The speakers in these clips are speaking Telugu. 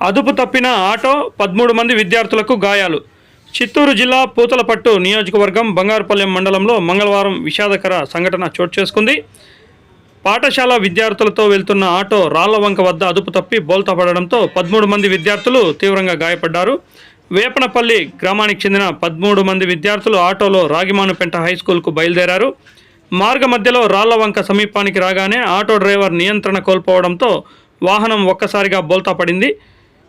అదుపు తప్పిన ఆటో పదమూడు మంది విద్యార్థులకు గాయాలు. చిత్తూరు జిల్లా పూతలపట్టు నియోజకవర్గం బంగారుపల్లెం మండలంలో మంగళవారం విషాదకర సంఘటన చోటు చేసుకుంది. పాఠశాల విద్యార్థులతో వెళ్తున్న ఆటో రాళ్ళవంక వద్ద అదుపు తప్పి బోల్తా పడడంతో పదమూడు మంది విద్యార్థులు తీవ్రంగా గాయపడ్డారు. వేపనపల్లి గ్రామానికి చెందిన పదమూడు మంది విద్యార్థులు ఆటోలో రాగిమానుపెంట హై స్కూల్కు బయలుదేరారు. మార్గ మధ్యలో రాళ్ళవంక సమీపానికి రాగానే ఆటో డ్రైవర్ నియంత్రణ కోల్పోవడంతో వాహనం ఒక్కసారిగా బోల్తా పడింది.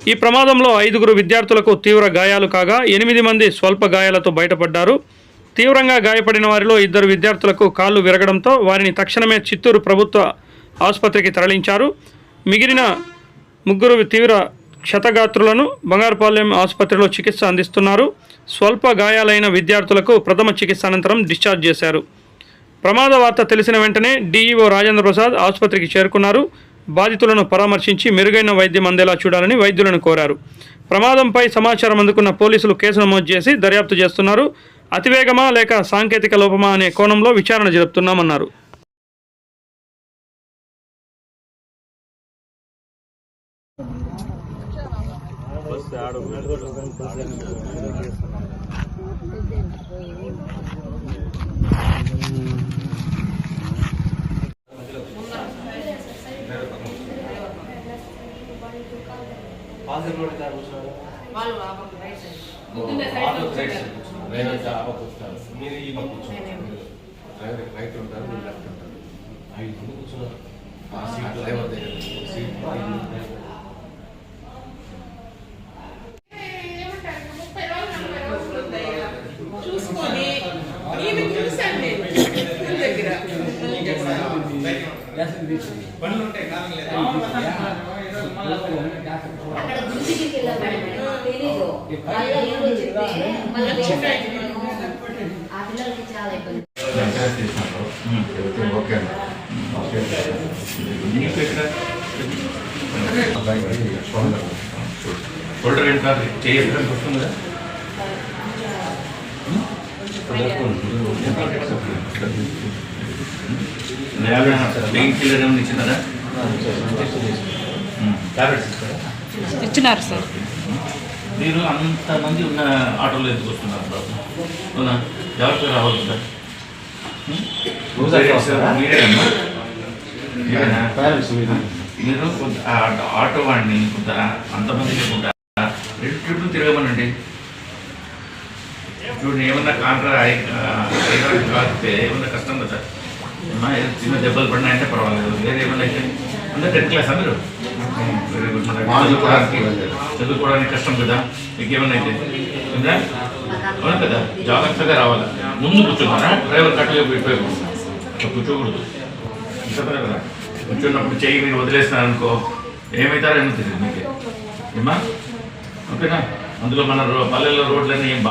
ఈ ప్రమాదంలో ఐదుగురు విద్యార్థులకు తీవ్ర గాయాలు కాగా ఎనిమిది మంది స్వల్ప గాయాలతో బయటపడ్డారు. తీవ్రంగా గాయపడిన వారిలో ఇద్దరు విద్యార్థులకు కాళ్ళు విరగడంతో వారిని తక్షణమే చిత్తూరు ప్రభుత్వ ఆసుపత్రికి తరలించారు. మిగిలిన ముగ్గురు తీవ్ర క్షతగాత్రులను బంగారుపాలెం ఆసుపత్రిలో చికిత్స అందిస్తున్నారు. స్వల్ప గాయాలైన విద్యార్థులకు ప్రథమ చికిత్స అనంతరం డిశ్చార్జ్ చేశారు. ప్రమాద వార్త తెలిసిన వెంటనే డీఈఓ రాజేంద్ర ప్రసాద్ ఆసుపత్రికి చేరుకున్నారు. బాధితులను పరామర్శించి మెరుగైన వైద్యం అందేలా చూడాలని వైద్యులను కోరారు. ప్రమాదంపై సమాచారం అందుకున్న పోలీసులు కేసు నమోదు చేసి దర్యాప్తు చేస్తున్నారు. అతివేగమా లేక సాంకేతిక లోపమా అనే కోణంలో విచారణ జరుపుతున్నామన్నారు. మీరు ఈ పక్క డ్రైవర్ రైట్ ఉంటారు మీరు లెఫ్ట్ ఉంటారు. అవి ముందు కూర్చున్నారు. ఆ సీట్ డ్రైవర్ దగ్గర. సీట్ చూసుకొని నేను చూశాను నేను స్కూల్ దగ్గర. అక్కడ గుడికి వెళ్ళాను తెలీదు వాళ్ళు ఎవరో చెప్తే మళ్ళీ ఆ పిల్లలకి చాలా ఇబ్బంది షోల్డర్ ఎంత చేయి వస్తుందా పెయిన్ ఇచ్చినారా ఇస్తారా? ఇచ్చినారు సార్. మీరు అంతమంది ఉన్న ఆటోలో ఎందుకు వస్తున్నారు అవునా? ఎవరితో రావాలి సార్. మీరు ఆటో వాడిని కొంత అంతమంది లేకుండా రెండు ట్రిప్లు తిరగమనండి. ఇప్పుడు ఏమన్నా కాంట్రా కాస్తే ఏమన్నా కష్టం కదా. చిన్న దెబ్బలు పడినాయంటే పర్వాలేదు. వేరే ఏమన్నా అయితే అందరూ టెన్త్ క్లాస్ అందరూ వెరీ గుడ్ చదువుకోవడానికి చదువుకోవడానికి కష్టం కదా? మీకు ఏమన్నా అయితే? ఉందా అవును కదా? జాగ్రత్తగా రావాలా? ముందు కూర్చున్నారా? డ్రైవర్ కట్టుగా పెట్టిపోయి అట్లా కూర్చోకూడదు. చెప్పలే కదా? కూర్చున్నప్పుడు చెయ్యి మీరు వదిలేస్తున్నారనుకో ఏమవుతారో ఏమో తెలియదు మీకు. ఏమా ఓకేనా? అందులో మన పల్లెల్లో రోడ్లన్నీ ఏం